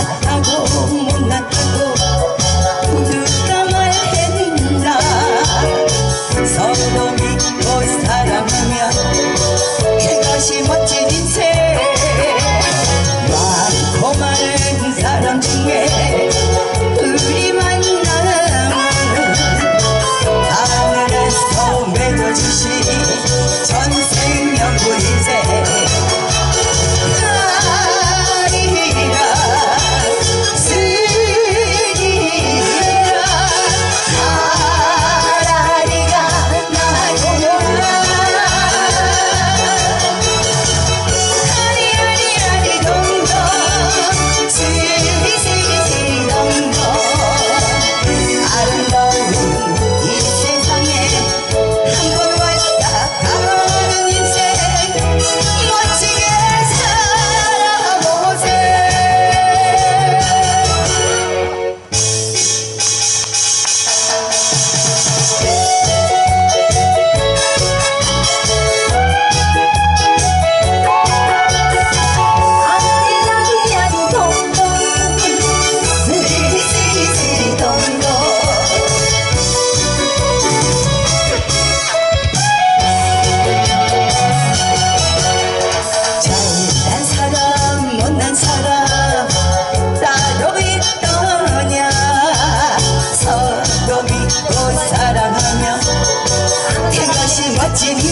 못났다고 못났다고 누가 말했나 서로 믿고 사랑하면 그것이 멋진 인생. 많고 많은 사람 중에 우리만 나는 하늘에서 맺어주신 전생연분 인생. వచ్చింది